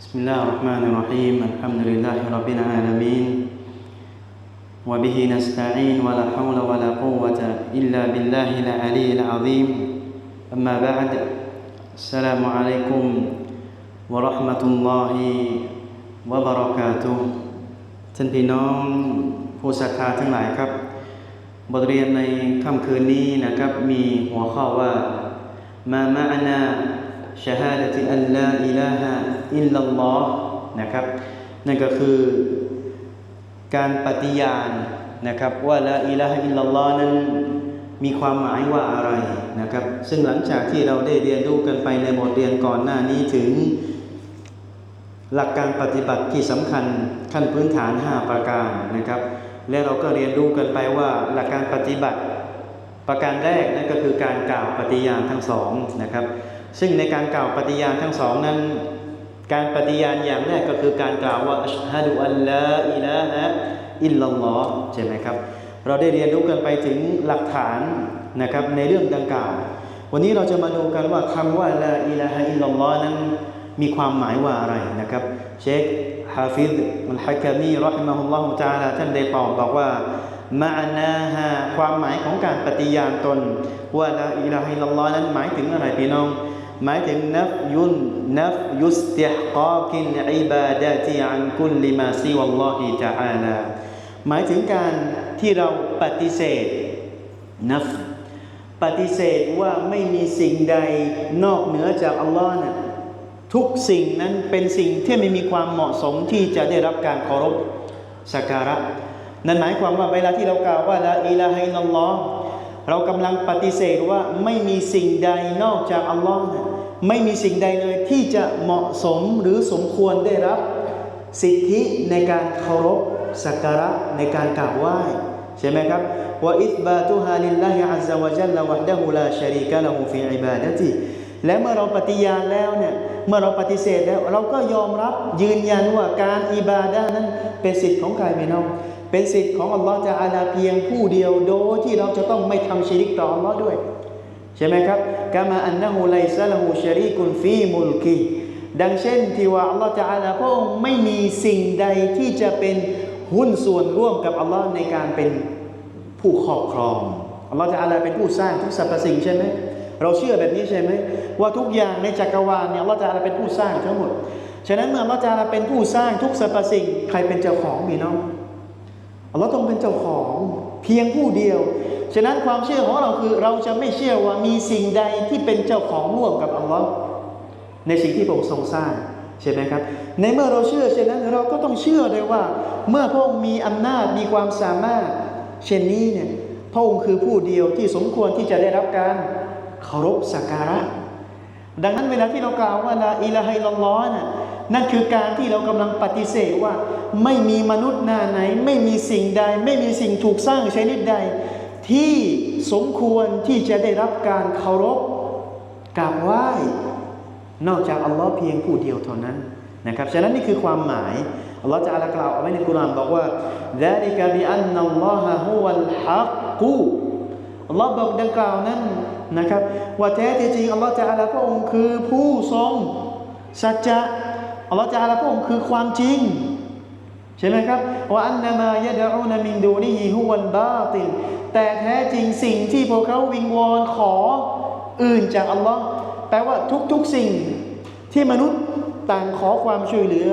بسم الله الرحمن الرحيم الحمد لله رب العالمين وبه نستعين ولا حول ولا قوة إلا بالله العلي العظيم أما بعد السلام عليكم ورحمة الله وبركاته ท่านพี่น้องผู้ศรัทธาทั้งหลายครับ บทเรียนในค่ำคืนนี้นะครับ มีหัวข้อว่า มามาอานา ชาฮาดะติอัลลาอิลาฮะอิลลัลลอฮ์นะครับ นั่นก็คือการปฏิญาณนะครับ ว่าละอิลาฮะอิลลัลลอฮ์นั้นมีความหมายว่าอะไรนะครับ ซึ่งหลังจากที่เราได้เรียนรู้กันไปในบทเรียนก่อนหน้านี้ถึง หลักการปฏิบัติที่สำคัญขั้นพื้นฐาน 5 ประการนะครับ และเราก็เรียนรู้กันไปว่าหลักการปฏิบัติ ประการแรกนั่นก็คือการกล่าวปฏิญาณทั้งสองนะครับ ซึ่งในการกล่าวปฏิญาณทั้งสองนั้น การปฏิญาณอย่างแรกก็คือการกล่าวว่าอัชฮะดุอัลลาอิลาฮะอิลลัลลอฮ์ใช่ไหมครับ เราได้เรียนรู้กันไปถึงหลักฐานนะครับในเรื่องดังกล่าว วันนี้เราจะมาดูกันว่าคำว่าลาอิลาฮะอิลลัลลอฮ์นั้นมีความหมายว่าอะไรนะครับ เชคฮาฟิดอัลฮะกามีรอฮิมะฮุลลอฮุตะอาลาท่านได้ตอบบอกว่ามาอานาฮาความหมายของการปฏิญาณตน ว่าลาอิลาฮะอิลลัลลอฮ์นั้นหมายถึงอะไรพี่น้อง หมายถึงนัฟยุนนัฟยุสติฮกากินอิบาดะติอันกุลลิมาซิวัลลอฮิตะอาลาหมายถึงการที่เราปฏิเสธนัฟปฏิเสธว่าไม่มีสิ่งใดนอกเหนือจากอัลลอฮ์นะทุกสิ่งนั้นเป็นสิ่งที่ไม่มีความเหมาะสมที่จะได้รับการเคารพสักการะ นั่นหมายความว่าเวลาที่เรากล่าวว่าละอิลาฮิลลัลลอฮ์เรากำลังปฏิเสธว่าไม่มีสิ่งใดนอกจากอัลลอฮ์นะ ไม่มีสิ่งใดเลยที่จะเหมาะสมหรือสมควรได้รับสิทธิในการเคารพสักการะในการกราบไหว้ใช่ไหมครับว่าอิสบาตุฮาลิลลาฮิอัลลอฮฺวะจัลลวะดะฮูลาชารีกะละฮูฟิอิบาดะติและเมื่อเราปฏิญาณแล้วเนี่ยเมื่อเราปฏิเสธแล้วเราก็ยอมรับยืนยันว่าการอิบาดะนั้นเป็นสิทธิ์ของใครไม่น้องเป็นสิทธิ์ของอัลลอฮฺจะอาลาเพียงผู้เดียวโดยที่เราจะต้องไม่ทำชิริกต่ออัลลอฮ์ด้วย ใช่ไหมครับกามาอันนะฮูไลซะละฮูชารีกุนฟีมุลกีดังเช่นที่ว่าอัลลอฮฺจะอาลาพระองค์ไม่มีสิ่งใดที่จะเป็นหุ้นส่วนร่วมกับอัลลอฮ์ในการเป็นผู้ครอบครองอัลลอฮฺจะอาลาเป็นผู้สร้างทุกสรรพสิ่งใช่ไหมเราเชื่อแบบนี้ใช่ไหมว่าทุกอย่างในจักรวาลเนี่ยอัลลอฮฺจะอาลาเป็นผู้สร้างทั้งหมดฉะนั้นเมื่ออัลลอฮฺจะอาลาเป็นผู้สร้างทุกสรรพสิ่ง ใครเป็นเจ้าของมีน้องอัลลอฮ์ต้องเป็นเจ้าของเพียงผู้เดียว ฉะนั้นความเชื่อของเราคือเราจะไม่เชื่อว่ามีสิ่งใดที่เป็นเจ้าของร่วมกับอัลลอฮ์ในสิ่งที่พระองค์ทรงสร้างใช่ไหมครับ ในเมื่อเราเชื่อเช่นนั้นเราก็ต้องเชื่อเลยว่า เมื่อพระองค์มีอำนาจมีความสามารถ เช่นนี้เนี่ยพระองค์คือผู้เดียวที่สมควรที่จะได้รับการเคารพสักการะ ดังนั้นเวลาที่เรากล่าวว่าลาอิลาฮะอิลลัลลอฮ์น่ะนั่นคือการที่เรากำลังปฏิเสธว่า ไม่มีมนุษย์หน้าไหน ไม่มีสิ่งใด ไม่มีสิ่งถูกสร้างชนิดใด ที่สมควรที่จะได้รับการเคารพกราบไหว้ นอกจากอัลลอฮ์เพียงผู้เดียวเท่านั้นนะครับฉะนั้นนี่คือความหมายอัลลอฮ์จะอาลากล่าวเอาไว้ในกุรอานบอกว่า ذلك بأن الله هو الحق อัลลอฮ์บอกดังกล่าวนั้นนะครับ ว่าแท้ที่จริงอัลลอฮ์จะอาลาพระองค์คือผู้ทรงสัจจะอัลลอฮ์จะอาลาพระองค์คือความจริง ใช่ไหมครับว่าอันนามายะดะอูนมินดูนิฮิฮุวัลบาติล แต่แท้จริงสิ่งที่พวกเขาวิงวอนขออื่นจากอัลลอฮ์แปลว่าทุกๆสิ่งที่มนุษย์ต่างขอความช่วยเหลือ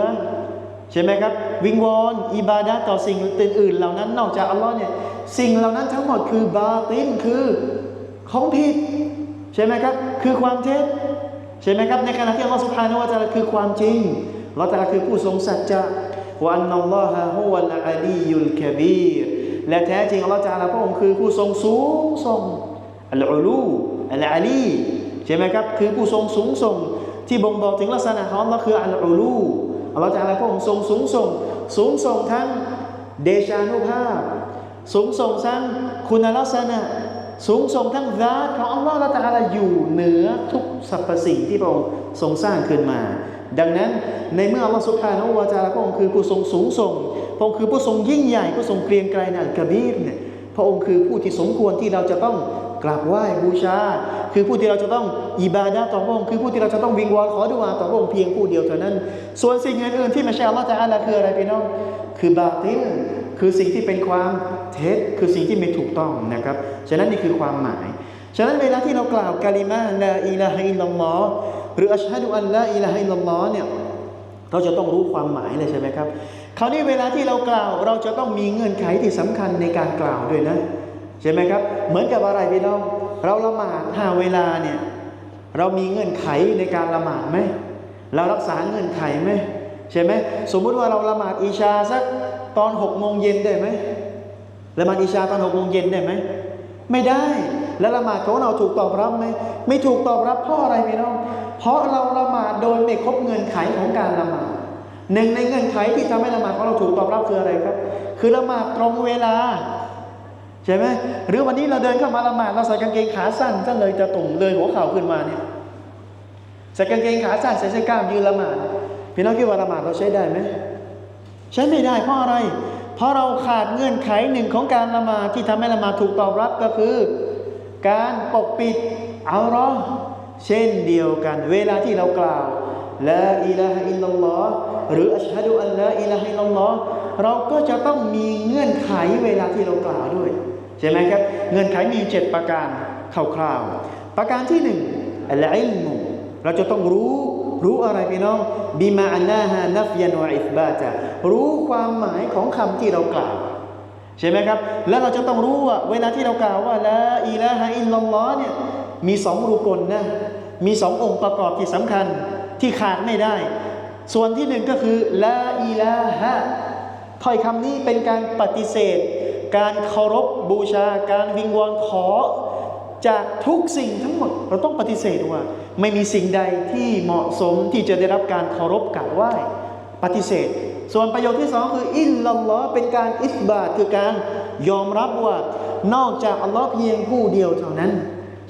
ใช่ไหมครับ วิงวอน อิบาดะต่อสิ่งอื่นๆเหล่านั้นนอกจากอัลลอฮ์เนี่ยสิ่งเหล่านั้นทั้งหมดคือบาตินคือของผิด ใช่ไหมครับ คือความเท็จใช่ไหมครับในขณะที่อัลลอฮ์สุบฮานวะตะอาลาคือความจริงอัลลอฮ์ตะอาลาคือผู้ทรงสัจจะวะอันนัลลอฮะฮุวัลอาลียุลกะบีร และแท้จริงอัลลอฮ์ตะอาลาพระองค์คือผู้ทรงสูงส่งอัลอูลูอัลอาลีใช่ไหมครับคือผู้ทรงสูงส่ง ที่บ่งบอกถึงลักษณะของอัลลอฮ์คืออัลอูลูอัลลอฮ์ตะอาลาพระองค์ทรงสูงส่ง สูงส่งทั้งเดชานุภาพ สูงส่งทั้งคุณลักษณะ สูงส่งทั้งญาตของอัลลอฮ์ละตะอาลาอยู่เหนือทุกสรรพสิ่งที่พระองค์ทรงสร้างขึ้นมา ดังนั้นในเมื่ออัลลอฮ์สุบฮานะฮูวะตะอาลาพระองค์คือผู้ทรงสูงส่ง พระองค์คือผู้ทรงยิ่งใหญ่ผู้ทรงเกรียงไกรในอัลกะบีรเนี่ยพระองค์คือผู้ที่สมควรที่เราจะต้องกราบไหว้บูชา คือผู้ที่เราจะต้องอิบาดะต่อพระองค์คือผู้ที่เราจะต้องวิงวอนขอดุอาต่อพระองค์เพียงผู้เดียวเท่านั้น ส่วนสิ่งอื่นๆที่ไม่ใช่อัลลอฮฺจะอาลาคืออะไรพี่น้อง คือบาติลคือสิ่งที่เป็นความเท็จคือสิ่งที่ไม่ถูกต้องนะครับฉะนั้นนี่คือความหมาย ฉะนั้นเวลาที่เรากล่าวกาลิมาลาอิลาฮะอิลลัลลอฮ์ หรืออัชฮะดุอัลลาอิลาฮะอิลลัลลอฮ์เนี่ยเราจะต้องรู้ความหมายเลยใช่ไหมครับ คราวนี้เวลาที่เรากล่าว เราจะต้องมีเงื่อนไขที่สำคัญในการกล่าวด้วยนะ ใช่ไหมครับ เหมือนกับอะไรพี่น้อง เราละหมาดห้าเวลาเนี่ยเรามีเงื่อนไขในการละหมาดไหมเรารักษาเงื่อนไขไหมใช่ไหมสมมุติว่าเราละหมาดอิชาสักตอนหกโมงเย็นได้ไหมละหมาดอิชาตอนหกโมงเย็นได้ไหมไม่ได้ แล้วละหมาดของเราถูกตอบรับไหมไม่ถูกตอบรับเพราะอะไรพี่น้อง เพราะเราละหมาดโดยไม่ครบเงื่อนไขของการละหมาดหนึ่งในเงื่อนไขที่ทำให้ละหมาดของเราถูกตอบรับคืออะไรครับ คือละหมาดตรงเวลาใช่ไหมหรือวันนี้เราเดินเข้ามาละหมาดเราใส่กางเกงขาสั้นซะเลยจะตุ่มเลยหัวเข่าขึ้นมาเนี่ยใส่กางเกงขาสั้นใส่เสื้อกล้ามยืนละหมาดพี่น้องคิดว่าละหมาดเราใช้ได้ไหมใช้ไม่ได้เพราะอะไร เพราะเราขาดเงื่อนไขหนึ่งของการละหมาดที่ทำให้ละหมาดถูกตอบรับก็คือ การปกปิดเอัลลอ เช่นเดียวกัน เวลาที่เรากล่าวละอิลาฮะอิลลัลลอฮหรืออัชฮะดุอัลลอฮอิลาฮะอิลลัลลอฮเราก็จะต้องมีเงื่อนไขเวลาที่เรากล่าวด้วย ใช่ไหมครับ เงื่อนไขมีเจ็ดประการคร่าวๆประการที่หนึ่งอัลอิลมุเราจะต้องรู้รู้อะไรพี่น้องบิมาอันนาฮานัฟยันวอิสบาตะรู้ความหมายของคำที่เรากล่าวใช่ไหมครับ แล้วเราจะต้องรู้ว่าเวลาที่เรากล่าวว่าละอิลาฮะอิลลัลลอฮ์เนี่ย มีสองรุกลนะมีสององค์ประกอบที่สำคัญที่ขาดไม่ได้ ส่วนที่หนึ่งก็คือละอิลาฮะถ้อยคำนี้เป็นการปฏิเสธ การเคารพบูชา การวิงวอนขอ จากทุกสิ่งทั้งหมด เราต้องปฏิเสธว่า ไม่มีสิ่งใดที่เหมาะสมที่จะได้รับการเคารพกราบไหว้ปฏิเสธ ส่วนประโยคที่สองคืออิลลัลลอฮ์เป็นการอิสบาตคือการยอมรับว่านอกจากอัลลอฮ์เพียงผู้เดียวเท่านั้น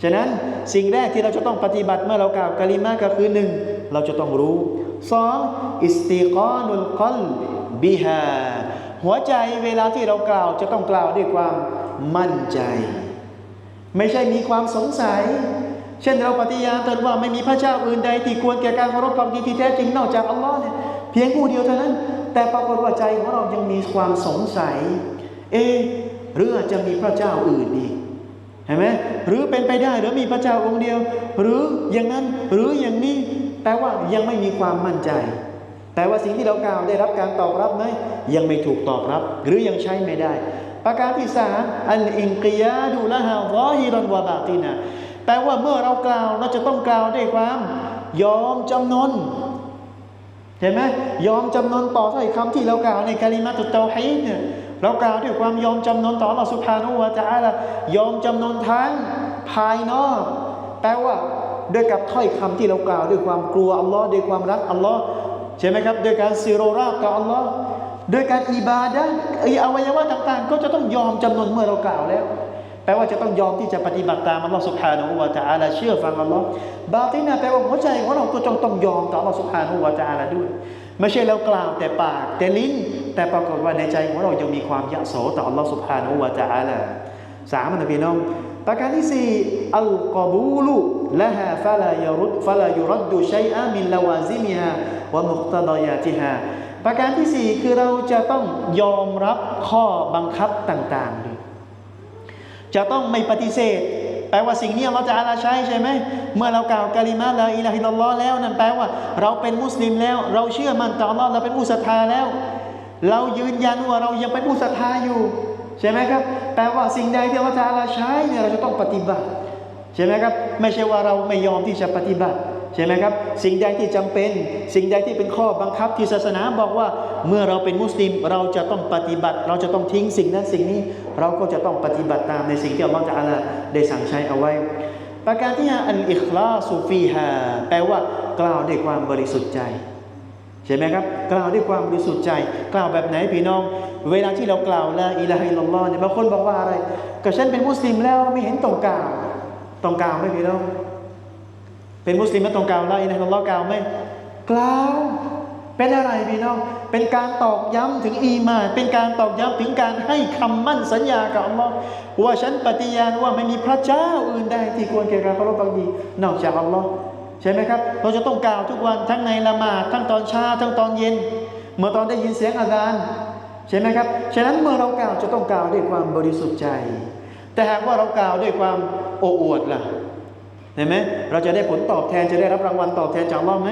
ฉะนั้นสิ่งแรกที่เราจะต้องปฏิบัติเมื่อเรากล่าวกะลิมาก็คือหนึ่งเราจะต้องรู้สองอิสติกานุลกลบิฮาหัวใจเวลาที่เรากล่าวจะต้องกล่าวด้วยความมั่นใจ ไม่ใช่มีความสงสัย เช่นเราปฏิญาณตนว่าไม่มีพระเจ้าอื่นใดที่ควรแก่การเคารพความดีที่แท้จริงนอกจากอัลลอฮ์เนี่ยเพียงผู้เดียวเท่านั้น แต่ปรากฏว่าใจของเรายังมีความสงสัย เอหรืออาจจะมีพระเจ้าอื่นอีก เห็นไหมหรือเป็นไปได้หรือมีพระเจ้าองค์เดียว หรืออย่างนั้นหรืออย่างนี้แปลว่ายังไม่มีความมั่นใจ แต่ว่าสิ่งที่เรากล่าวได้รับการตอบรับไหมยังไม่ถูกตอบรับ หรือยังใช้ไม่ได้ ประการที่สามอันอินกิยาดูละฮะวอฮิรอนวะบาตินะแปลว่าเมื่อเรากล่าวเราจะต้องกล่าวด้วยความยอมจำนนเห็นไหมยอมจำนนต่อถ้อยคำที่เรากล่าวในกาลิมาตุเตาฮีเนี่ย เรากล่าวด้วยความยอมจำนนต่อเราสุภานุวาจาละยอมจำนนทั้งภายนอก แปลว่าด้วยกับถ้อยคำที่เรากล่าวด้วยความกลัวอัลลอฮ์ด้วยความรักอัลลอฮ์ใช่ไหมครับด้วยการซีโรราบกับอัลลอฮ์ด้วยการอิบาดะไออวัยวะต่างๆ ก็จะต้องยอมจำนนเมื่อเรากล่าวแล้ว แปลว่าจะต้องยอมที่จะปฏิบัติตามอัลลอฮ์สุบฮานะฮูวาจาลาเชื่อฟังอัลลอฮ์บาตินะแปลว่าหัวใจของเราก็จงต้องยอมต่ออัลลอฮ์สุบฮานะฮูวาจาลาด้วย ไม่ใช่เรากล่าวแต่ปากแต่ลิ้น แต่ปรากฏว่าในใจของเรายังมีความยะโสต่ออัลลอฮฺสุบฮานวาจาละสามนะพี่น้อง ประการที่สี่อัลกบูลุละฮะฟะลายรุดฟะลายุรัดดุชัยอามินลาวาซิมิฮาวะมุตดยาติฮาประการที่สี่คือเราจะต้องยอมรับข้อบังคับต่างๆด้วยจะต้องไม่ปฏิเสธ แปลว่าสิ่งนี้เราจะอาลาใช้ใช่ไหม เมื่อเรากล่าวกาลิมาลาอิลาฮิลลอแล้วนั่นแปลว่า เราเป็นมุสลิมแล้ว เราเชื่อมันต่อเราเราเป็นผู้ศรัทธาแล้ว เรายืนยันว่าเรายังเป็นผู้ศรัทธาอยู่ ใช่ไหมครับแปลว่าสิ่งใดที่เราจะอาลาใช้เนี่ยเราจะต้องปฏิบัติ ใช่ไหมครับ ไม่ใช่ว่าเราไม่ยอมที่จะปฏิบัติ ใช่ไหมครับ สิ่งใดที่จำเป็น สิ่งใดที่เป็นข้อบังคับที่ศาสนาบอกว่าเมื่อเราเป็นมุสลิมเราจะต้องปฏิบัติ เราจะต้องทิ้งสิ่งนั้นสิ่งนี้ เราก็จะต้องปฏิบัติตามในสิ่งที่อัลลอฮฺจะอาลาได้สั่งใช้เอาไว้ ประการที่ห้าอันอิคลาสุฟีฮาแปลว่ากล่าวด้วยความบริสุทธิ์ใจ ใช่ไหมครับ กล่าวด้วยความบริสุทธิ์ใจ กล่าวแบบไหนพี่น้อง เวลาที่เรากล่าวละอิลาฮะอิลลัลลอฮ์เนี่ยบางคนบอกว่าอะไรก็ฉันเป็นมุสลิมแล้วไม่เห็นต้องกล่าวต้องกล่าวไหมพี่น้อง เป็นมุสลิมไม่ต้องกล่าวละอิลาฮะอิลลัลลอฮ์กล่าวไหมกล่าวเป็นอะไรพี่น้อง เป็นการตอกย้ำถึงอีมาน เป็นการตอกย้ำถึงการให้คำมั่นสัญญากับอัลลอฮ์ว่าฉันปฏิญาณว่าไม่มีพระเจ้าอื่นใดที่ควรแก่การเคารพบางดีนอกจากอัลลอฮ์ ใช่ไหมครับ เราจะต้องกล่าวทุกวันทั้งในละหมาดทั้งตอนเช้าทั้งตอนเย็น เมื่อตอนได้ยินเสียงอาซานใช่ไหมครับ ฉะนั้นเมื่อเรากล่าวจะต้องกล่าวด้วยความบริสุทธิ์ใจ แต่หากว่าเรากล่าวด้วยความโอ้อวดล่ะเห็นไหมเราจะได้ผลตอบแทนจะได้รับรางวัลตอบแทนจากอัลลอฮ์ไหม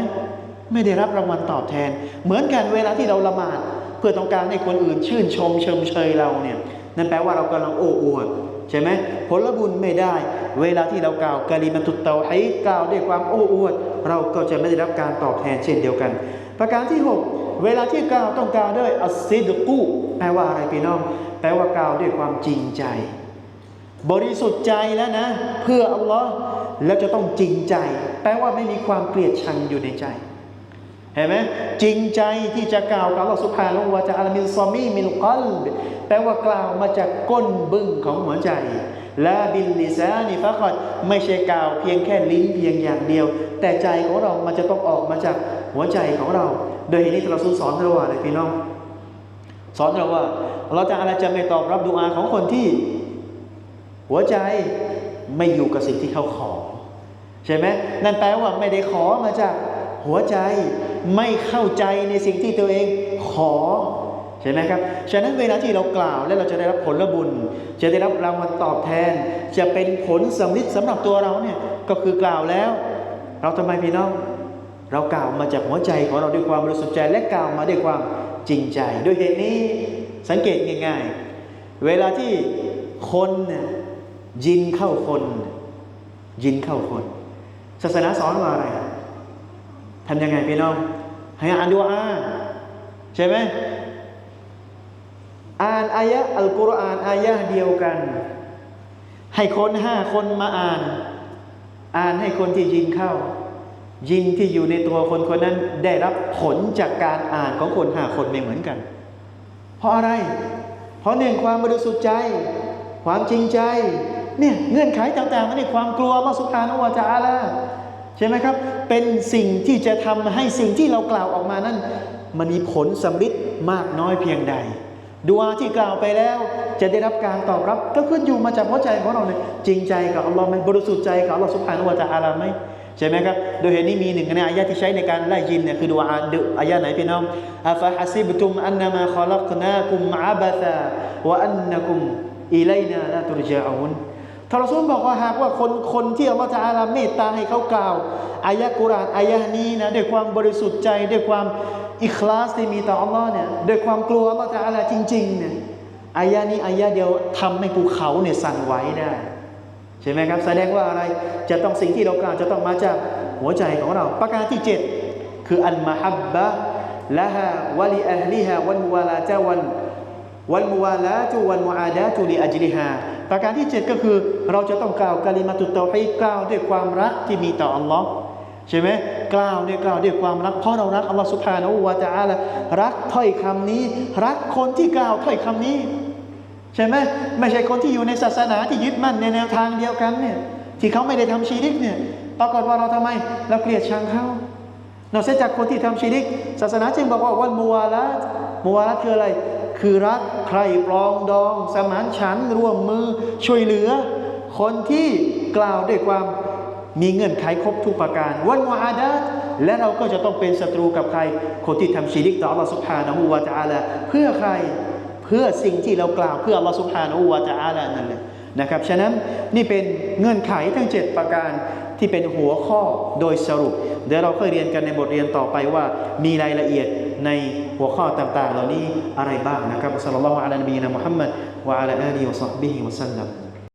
ไม่ได้รับรางวัลตอบแทน เหมือนกันเวลาที่เราละหมาด เพื่อต้องการให้คนอื่นชื่นชมเชิมเชยเราเนี่ยนั่นแปลว่าเรากำลังโอ้อวด ใช่ไหมผลบุญไม่ได้ เวลาที่เรากล่าวกะลิมาตุตเตาให้กล่าวด้วยความโอ้อวด เราก็จะไม่ได้รับการตอบแทนเช่นเดียวกัน ประการที่ 6 เวลาที่กล่าวต้องกล่าวด้วยอัสซิดกูแปลว่าอะไรพี่น้อง แปลว่ากล่าวด้วยความจริงใจ บริสุทธิ์ใจแล้วนะ เพื่ออัลลอฮ์แล้วจะต้องจริงใจ แปลว่าไม่มีความเกลียดชังอยู่ในใจ เห็นไหมจริงใจที่จะกล่าวกับอัลลอฮ์สุภาโนวาจะอัลมินซอมีมินกัลบแปลว่ากล่าวมาจากก้นบึ้งของหัวใจและบินลิซานิฟะกอดไม่ใช่กล่าวเพียงแค่ลิ้นเพียงอย่างเดียว แต่ใจของเรามันจะต้องออกมาจากหัวใจของเรา โดยเหตุนี้เราสอนเราว่าอะไรพี่น้อง สอนเราว่าเราจะอะไรจะไม่ตอบรับดูอาของคนที่ หัวใจไม่อยู่กับสิ่งที่เขาขอ ใช่ไหมนั่นแปลว่าไม่ได้ขอมาจาก หัวใจไม่เข้าใจในสิ่งที่ตัวเองขอใช่ไหมครับ ฉะนั้นเวลาที่เรากล่าวแล้วเราจะได้รับผลบุญ จะได้รับรางวัลตอบแทน จะเป็นผลสำลิดสำหรับตัวเราเนี่ยก็คือกล่าวแล้ว เราทำไมพี่น้อง เรากล่าวมาจากหัวใจของเราด้วยความบริสุทธิ์ใจและกล่าวมาด้วยความจริงใจ ด้วยเหตุนี้สังเกตง่าย ๆ เวลาที่คนยยินเข้าคน ยินเข้าคน ศาสนาสอนว่าอะไร ทำยังไงพี่น้องให้อ่านดูอาใช่ไหมอ่านอายะอัลกุรอานอายะเดียวกัน ให้คนห้าคนมาอ่าน อ่านให้คนที่ยินเข้า ยินที่อยู่ในตัวคนคนนั้นได้รับผลจากการอ่านของคนห้าคนไม่เหมือนกัน เพราะอะไร เพราะหนึ่งความบริสุทธิ์ใจ ความจริงใจเนี่ยเงื่อนไขต่างๆนั่นนี่ความกลัวมาสุภาโนวาจาละ ช่ไหมครับ เป็นสิ่งที่จะทำให้สิ่งที่เรากล่าวออกมานั้น มันมีผลสำลิดมากน้อยเพียงใดดูอาที่กล่าวไปแล้ว จะได้รับการตอบรับ ก็ขึ้นอยู่มาจากหัวใจของเราเนี่ยจริงใจกับอัลลอฮ์ไหมบริสุทธิ์ใจกับอัลลอฮ์สุภาโนวาจาละไหมใช่ไหมครับ โดยเหตุนี้มีหนึ่งในอายะที่ใช้ในการไล่ยินเนี่ยคือดูอาดูอายะไหนพี่น้องอาฟะฮัซิบตุมอันนามาขลักนาคุมอาบะซาวะอันนักุมอิไลนาลาตุรจาอุน ทารซุลบอกว่าหากว่าคนคนที่อัลลอฮฺจะอาลาเมตตาให้เขากล่าวอายะกุรานอายะนี้นะด้วยความบริสุทธิ์ใจด้วยความอิคลาสที่มีต่ออัลลอฮ์เนี่ยด้วยความกลัวอัลลอฮฺจะอาลาจริงๆเนี่ยอายะนี้อายะเดียวทำให้ภูเขาเนี่ยสั่นไหวได้ใช่ไหมครับแสดงว่าอะไรจะต้องสิ่งที่เรากล่าวจะต้องมาจากหัวใจของเราประการที่ 7 คืออันมาฮับบะละฮะวะลีอัลลิฮะวันวาลาจาวันวันมุวาลาตุวันมุอาดาตุลีอัจลิฮา ประการที่ 7 ก็คือเราจะต้องกล่าวกาลิมาตุเตาให้กล่าวด้วยความรักที่มีต่ออัลลอฮ์ใช่ไหมกล่าวเนี่ยกล่าวด้วยความรักเพราะเรารักอัลลอฮ์สุภาณอูวาตะอาละรักถ้อยคำนี้ รักคนที่กล่าวถ้อยคำนี้ ใช่ไหมไม่ใช่คนที่อยู่ในศาสนาที่ยึดมั่นในแนวทางเดียวกันเนี่ยที่เขาไม่ได้ทำชีริกเนี่ยปรากฏว่าเราทำไมเราเกลียดชังเขานอกจากคนที่ทำชีริก ศาสนาจึงบอกว่าวันมัวละมัวละคืออะไร คือรักใครปรองดอง สมานฉันร่วมมือช่วยเหลือ คนที่กล่าวด้วยความมีเงื่อนไขครบทุกประการวันวาดาและเราก็จะต้องเป็นศัตรูกับใคร คนที่ทำชีริกต่ออัลลอฮฺสุบฮานะฮูวาตะอาลาเพื่อใครเพื่อสิ่งที่เรากล่าวเพื่ออัลลอฮฺสุบฮานะฮูวาตะอาลานั่นแหละนะครับฉะนั้นนี่เป็นเงื่อนไขทั้ง 7 ประการที่เป็นหัวข้อโดยสรุป เดี๋ยวเราค่อยเรียนกันในบทเรียนต่อไปว่ามีรายละเอียดใน หัวข้อต่างๆ เหล่านี้อะไรบ้างนะครับสัลลัลลอฮุอะลัยฮิวะซัลลัมมุฮัมมัดวะอะลาอาลีฮิวะซอฮบิฮิวะซัลลัม